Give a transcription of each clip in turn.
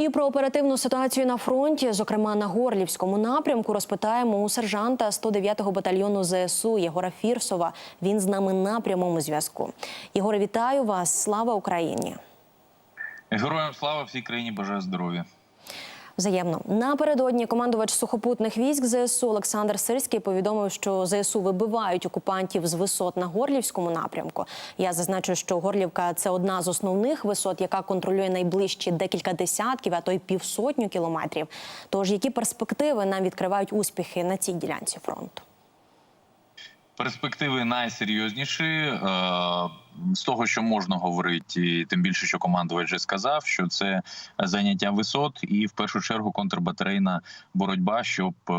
І про оперативну ситуацію на фронті, зокрема на Горлівському напрямку, розпитаємо у сержанта 109-го батальйону ЗСУ Єгора Фірсова. Він з нами на прямому зв'язку. Єгоре, вітаю вас! Слава Україні! Героям слава всій країні бажаю здоров'я. Взаємно напередодні командувач сухопутних військ ЗСУ Олександр Сирський повідомив, що ЗСУ вибивають окупантів з висот на Горлівському напрямку. Я зазначу, що Горлівка це одна з основних висот, яка контролює найближчі декілька десятків, а то й півсотню кілометрів. Тож які перспективи нам відкривають успіхи на цій ділянці фронту? Перспективи найсерйозніші е, з того, що можна говорити, і тим більше, що командувач вже сказав, що це заняття висот, і в першу чергу контрбатарейна боротьба, щоб е,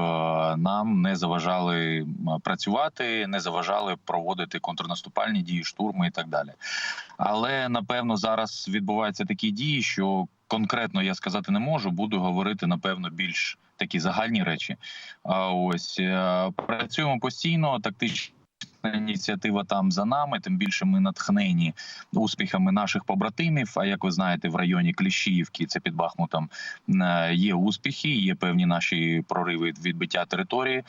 нам не заважали працювати, не заважали проводити контрнаступальні дії, штурми і так далі. Але напевно зараз відбуваються такі дії, що конкретно я сказати не можу. Буду говорити напевно більш такі загальні речі. А ось е, працюємо постійно, тактично. Ініціатива там за нами, тим більше ми натхнені успіхами наших побратимів. А як ви знаєте, в районі Кліщіївки, це під Бахмутом, є успіхи, є певні наші прориви відбиття території.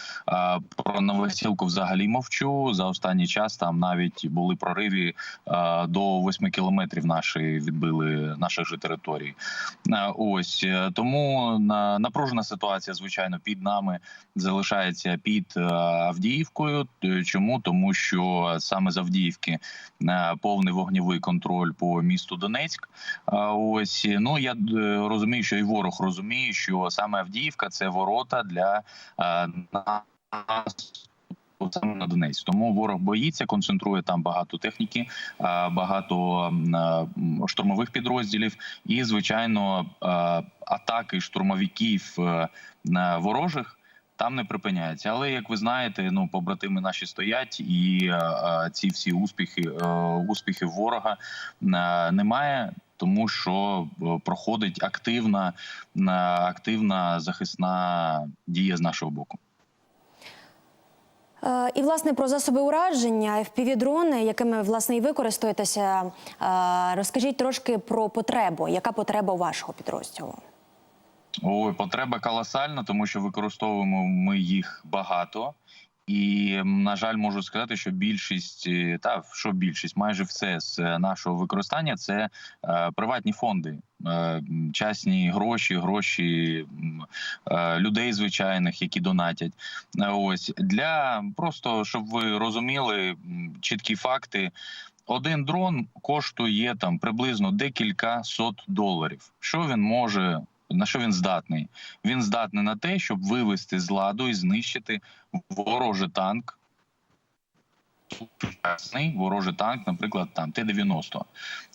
Про Новосілку взагалі мовчу. За останній час там навіть були прориви е, до 8 кілометрів. Наші відбили наших же територій. Е, Ось е, тому на напружена ситуація, звичайно, під нами залишається під Авдіївкою. Чому тому, що саме з Авдіївки е, повний вогневий контроль по місту Донецьк. Ось ну я е, розумію, що і ворог розуміє, що саме Авдіївка це ворота для е, нас. Саме на Донецьк. Тому ворог боїться, концентрує там багато техніки, багато штурмових підрозділів, і звичайно, атаки штурмовиків на ворожих там не припиняється. Але як ви знаєте, ну побратими наші стоять, і е, е, ці всі успіхи, е, успіхи ворога немає. Тому що проходить активна, активна захисна дія з нашого боку. І власне про засоби ураження FPV-дрони, якими власне і ви користуєтеся. Е, Розкажіть трошки про потребу. Яка потреба у вашого підрозділу? Ой, потреба колосальна, тому що використовуємо ми їх багато. І на жаль, можу сказати, що більшість е, та що більшість, майже все з е, нашого використання це е, приватні фонди, е, частні гроші, гроші е, людей звичайних, які донатять. Е, Ось для просто щоб ви розуміли чіткі факти. Один дрон коштує там приблизно декілька сот доларів. Що він може на що він здатний? Він здатний на те, щоб вивести з ладу і знищити ворожий танк. Сучасний ворожий танк, наприклад, там Т-90.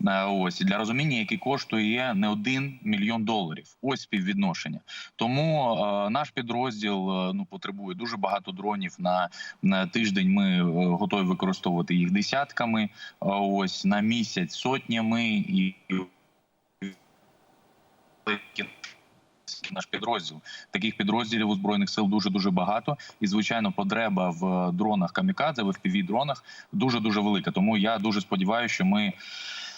Е, Ось для розуміння, який коштує не один мільйон доларів. Ось співвідношення. Тому е, наш підрозділ е, ну потребує дуже багато дронів на, на тиждень. Ми е, готові використовувати їх десятками. е, Ось на місяць сотнями і наш підрозділ. Таких підрозділів у збройних сил дуже дуже багато. І звичайно, потреба в дронах камікадзе, в fpv дронах дуже дуже велика. Тому я дуже сподіваюся, що ми.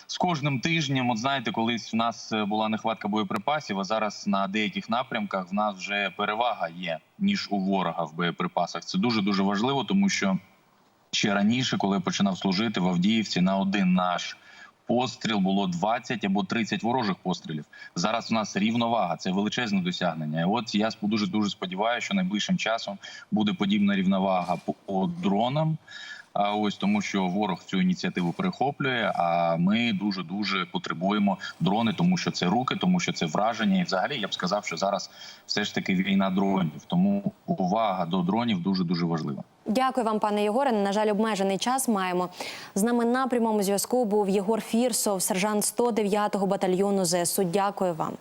З кожним тижнем, от знаєте, колись в нас була нехватка боєприпасів, а зараз на деяких напрямках в нас вже перевага є ніж у ворога в боєприпасах. Це дуже дуже важливо, тому що ще раніше, коли я починав служити в Авдіївці, на один наш постріл було 20 або 30 ворожих пострілів. Зараз у нас рівновага, це величезне досягнення. І от я дуже дуже сподіваюся, що найближчим часом буде подібна рівновага по дронам. А ось тому, що ворог цю ініціативу перехоплює. А ми дуже дуже потребуємо дрони, тому що це руки, тому що це враження. І взагалі я б сказав, що зараз все ж таки війна дронів. Тому увага до дронів дуже дуже важлива. Дякую вам, пане Єгоре. На жаль, обмежений час маємо. З нами на прямому зв'язку був Єгор Фірсов, сержант 109-го батальйону ЗСУ. Дякую вам.